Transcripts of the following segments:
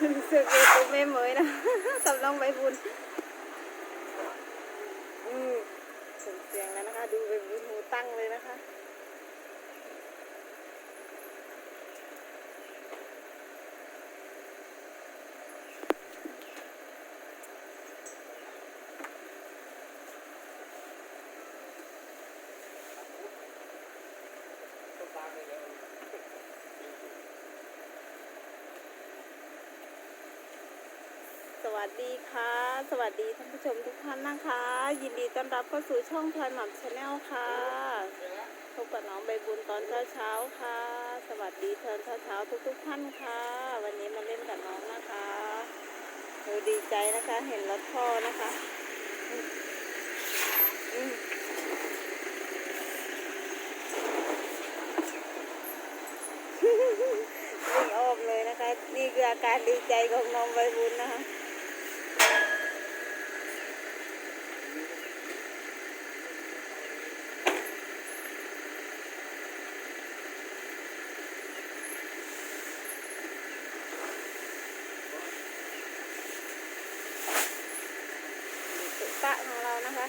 สือกเอตัวแม่เหมยนะสำรองใบบุญอืมส่งเสียงแล้วนะคะ ดูใบบุญหูตั้งเลยนะคะ วัสดีค่ะ สวัสดีท่านผู้ชมทุกท่านนะคะ ยินดีต้อนรับเข้าสู่ช่องพลอยหม่ำชาแนลค่ะพบกับน้องใบบุญตอนเช้าเช้าค่ะ สวัสดีเทินเช้าเช้าทุกทุกท่านค่ะ วันนี้มาเล่นกับน้องนะคะเออดีใจนะคะ เห็นรถพ่อนะคะอืมอืมวิ่งอ้อมเลยนะคะ นี่คืออาการดีใจของน้องใบบุญนะคะ สุตะของเรานะคะ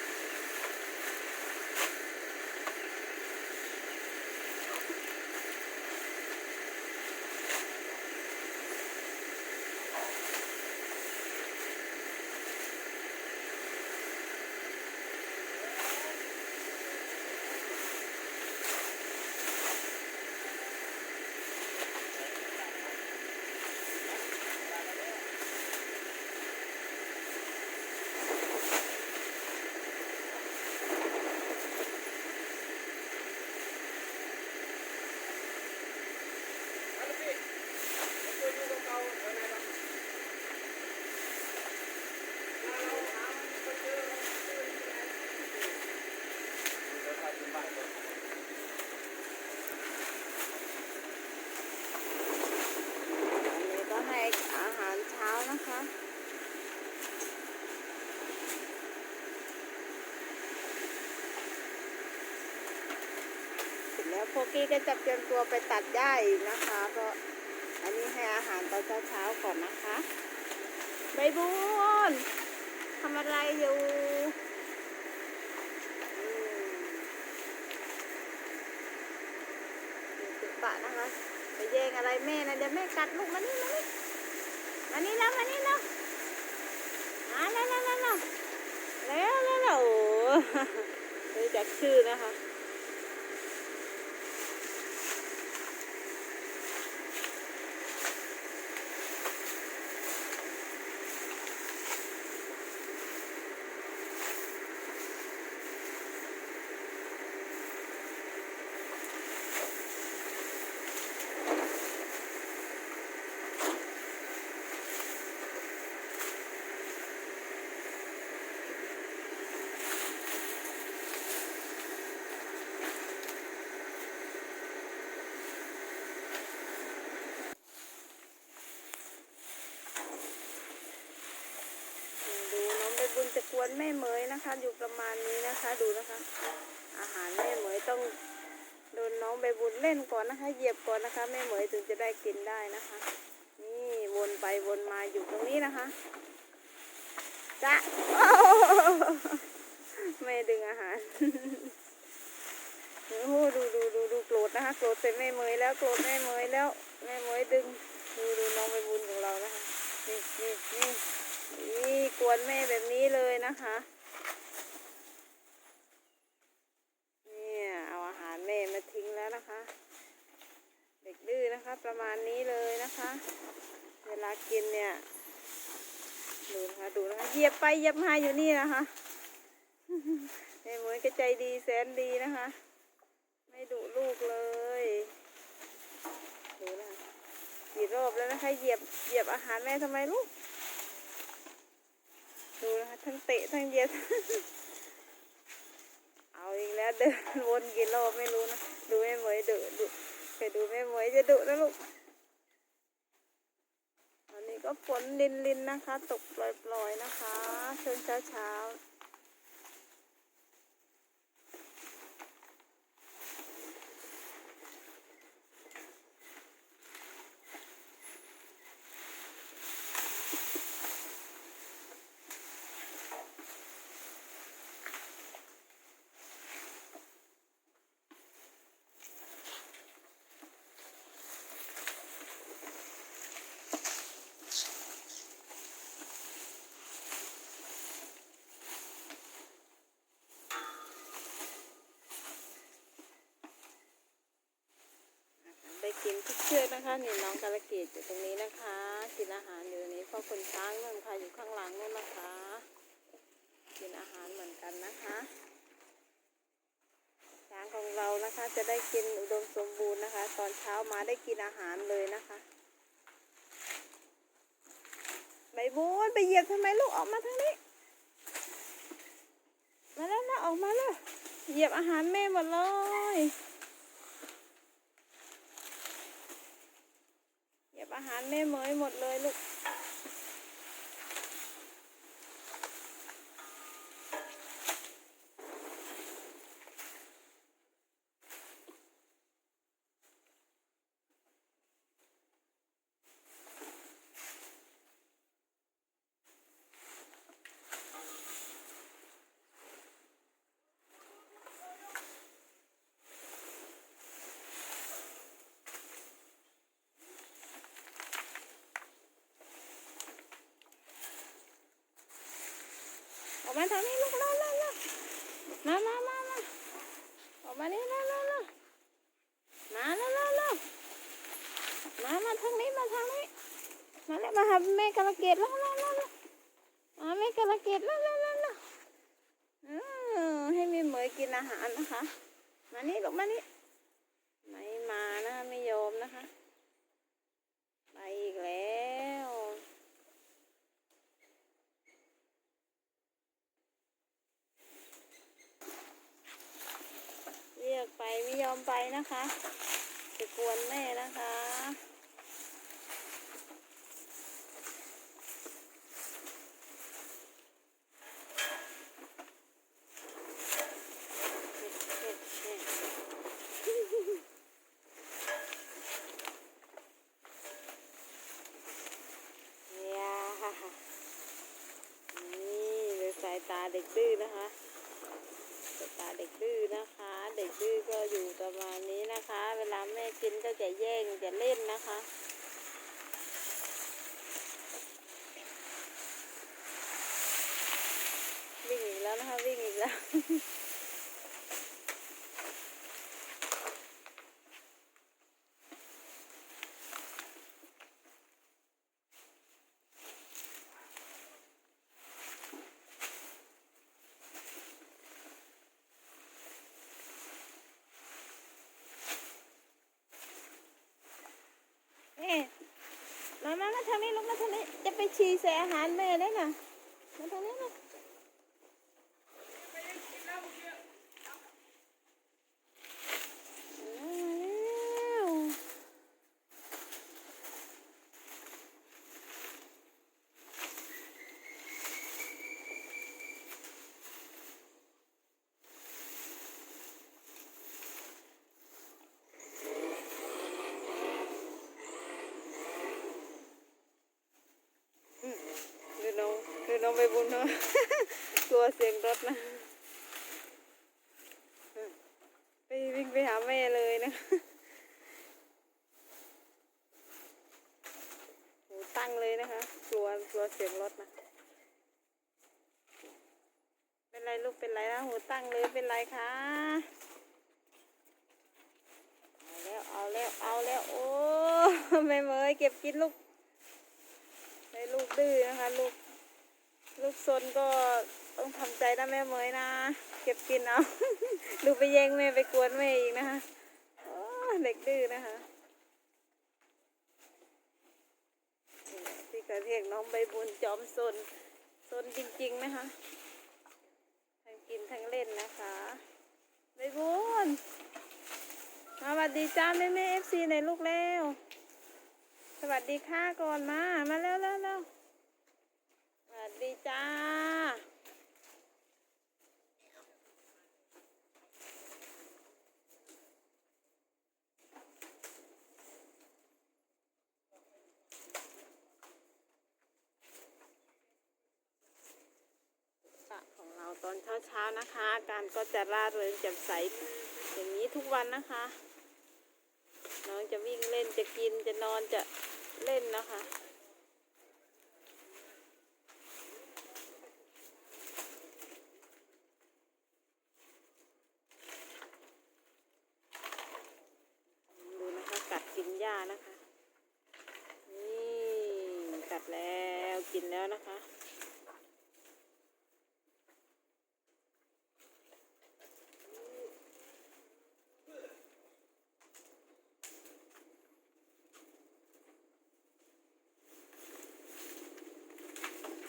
อันนี้ก็ให้อาหารเช้านะคะ เสร็จแล้ว โฟกี้ก็จะเตรียมตัวไปตัดหญ้าอีกนะคะ เพราะอันนี้ให้อาหารตอนเช้าๆก่อนนะคะ ใบบุญทำอะไรอยู่อืมนี่สุปะนะคะไปแย่งอะไรแม่นะเดี๋ยวแม่กัดลูกมานี่มานี่มานี่แล้วมานี่แล้วมาแล้วแล้วแล้วแล้วแล้วแล้วแล้วโอ้รู้จักชื่อนะคะ วนแม่เหมยนะคะ อยู่ประมาณนี้นะคะ ดูนะคะ อาหารแม่เหมยต้องโดนน้องใบบุญเล่นก่อนนะคะ เหยียบก่อนนะคะ แม่เหมยถึงจะได้กินได้นะคะ นี่วนไปวนมาอยู่ตรงนี้นะคะจ้ะโอ้ไม่ดึงอาหารโอ้โหดูดูดูดูโกรธนะคะโกรธใส่แม่เหมยแล้วโกรธแม่เหมยแล้วแม่เหมยดึงดูดูน้องใบบุญของเรานะคะนี่นี่นี่ นี่กวนแม่แบบนี้เลยนะคะ เนี่ยเอาอาหารแม่มาทิ้งแล้วนะคะ เด็กดื้อนะคะ ประมาณนี้เลยนะคะ เวลากินเนี่ยดูนะคะดูนะคะเหยียบไปเหยียบมาอยู่นี่นะคะแม่เหมยก็ใจดีแสนดีนะคะ ไม่ดุลูกเลยดูนะคะกี่รอบแล้วนะคะเหยียบเหยียบอาหารแม่ทำไมลูก ดูนะคะทั้งเตะทั้งเย็ดเอาอีกแล้วเดินวนกี่รอบไม่รู้นะ ดูแม่หมยดุดุไปดูแม่หมยจะดุนะลูกอันนี้ก็ฝนลินลินนะคะ ตกปล่อยๆนะคะช่วงเช้าเช้าๆ ชือก นะคะนี่น้องกาลเกตอยู่ตรงนี้นะคะ กินอาหารอยู่นี้พ่อคนช้างนู่นค่ะอยู่ข้างหลังนู่นนะคะ กินอาหารเหมือนกันนะคะช้างของเรานะคะจะได้กินอุดมสมบูรณ์นะคะ ตอนเช้ามาได้กินอาหารเลยนะคะใบบุญไปเหยียบทำไมลูกออกมาทางนี้ มาแล้วนะออกมาแล้วเหยียบอาหารแม่หมดเลยเหยียบ อาหารแม่เหมยหมดเลยลูก มาทางนี้ลูกเร็วเร็วเร็วมามามามาออกมานี่เร็วเร็วเร็วมาเร็วเร็วเร็วมามาทางนี้มาทางนี้มาเลยมาหาแม่กระเกดแล้วแล้วแล้วมาแม่กระเกดแล้วแล้วแล้วแล้วเออให้แม่เหมยกินอาหารนะคะ มานี่ลูกมานี่ไม่มานะไม่ยอมนะคะ ไปอีกแล้ว เรียก ไม่ยอมไปนะคะจะกวนแม่นะคะเนี่ยนี่ดูสายตาเด็กดื้อนะคะ ตาเด็กดื้อนะคะ เด็กดื้อก็อยู่ประมาณนี้นะคะ เวลาแม่กินก็จะแย่งจะเล่นนะคะวิ่งอีกแล้วนะคะวิ่งอีกแล้ว มามามาทางนี้ลูกมาทางนี้จะไปฉี่ใส่อาหารแม่ได้น่ะมาทางนี้นะมาแล้วดูน้องดูน้อง ไปบุญเนาะกลัวเสียงรถนะ ไปวิ่งไปหาแม่เลยนะหูตั้งเลยนะคะ กลัวกลัวเสียงรถนะ เป็นไรลูกเป็นไรนะหูตั้งเลยเป็นไรคะเอาแล้ว เอาแล้วเอาแล้วโอ้แม่เมยเก็บกินลูกให้ลูกดื้อนะคะ ลูก ลูกซนก็ต้องทำใจนะแม่เมยนะ เก็บกินเอา ดูไปแย่งแม่ไปกวนแม่อีกนะคะเด็กดื้อนะคะนี่แหละที่เขาเรียกน้องใบบุญจอมซนซนจริงๆนะคะทั้งกินทั้งเล่นนะคะใบบุญสวัสดีจ้าแม่แม่เอฟซีในลูกเร็วสวัสดีค่ะก่อนมา มาเร็วเร็วเร็วสวัสดีจ้า สระของเราตอนเช้านะคะ อาการก็จะร่าเริงแจ่มใสอย่างนี้ทุกวันนะคะ น้องจะวิ่งเล่นจะกินจะนอนจะเล่นนะคะ ดูนะคะ กัดกินหญ้า ญ้านะคะ นี่กัดแล้วกินแล้วนะคะ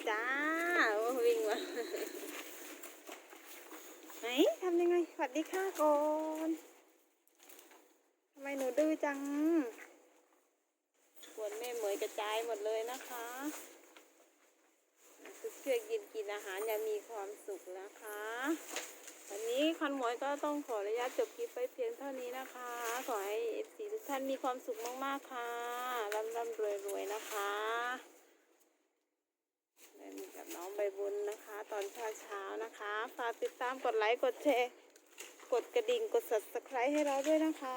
จ้าโอ้วิ่งมา ไหนทำยังไงส วัสดีค่ะก่อนทำไมหนูดื้อจังขวนแม่เหมยกระจายหมดเลยนะคะทุกเชือกกินกินอาหารอย่างมีความสุขนะคะ วันนี้คอนหมวยก็ต้องขออนุญาตจบคลิปไปเพียงเท่านี้นะคะ ขอให้เอฟซีทุกท่านมีความสุขมากๆค่ะร่ำร่ำรวยรวยนะคะเล่นกับน้องใบบุญนะคะ ตอนเช้าเช้านะคะ ฝากติดตามกดไลค์กดแชร์ กดกระดิ่งกด subscribe ให้เราด้วยนะคะ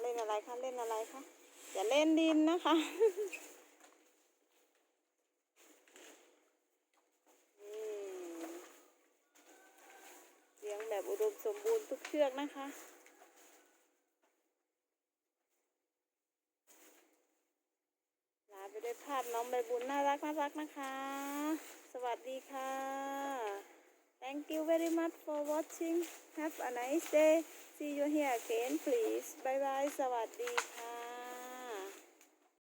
เล่นอะไรคะเล่นอะไรคะอย่าเล่นดินนะคะเลี้ยงแบบอุดมสมบูรณ์ทุกเชือกนะคะ ลาไปด้วยภา พน้องใบบุญน่ารักน่ารักนะคะ สวัสดีค่ะ Thank you very much for watching Have a nice day See you here again please Bye bye สวัสดีค่ะ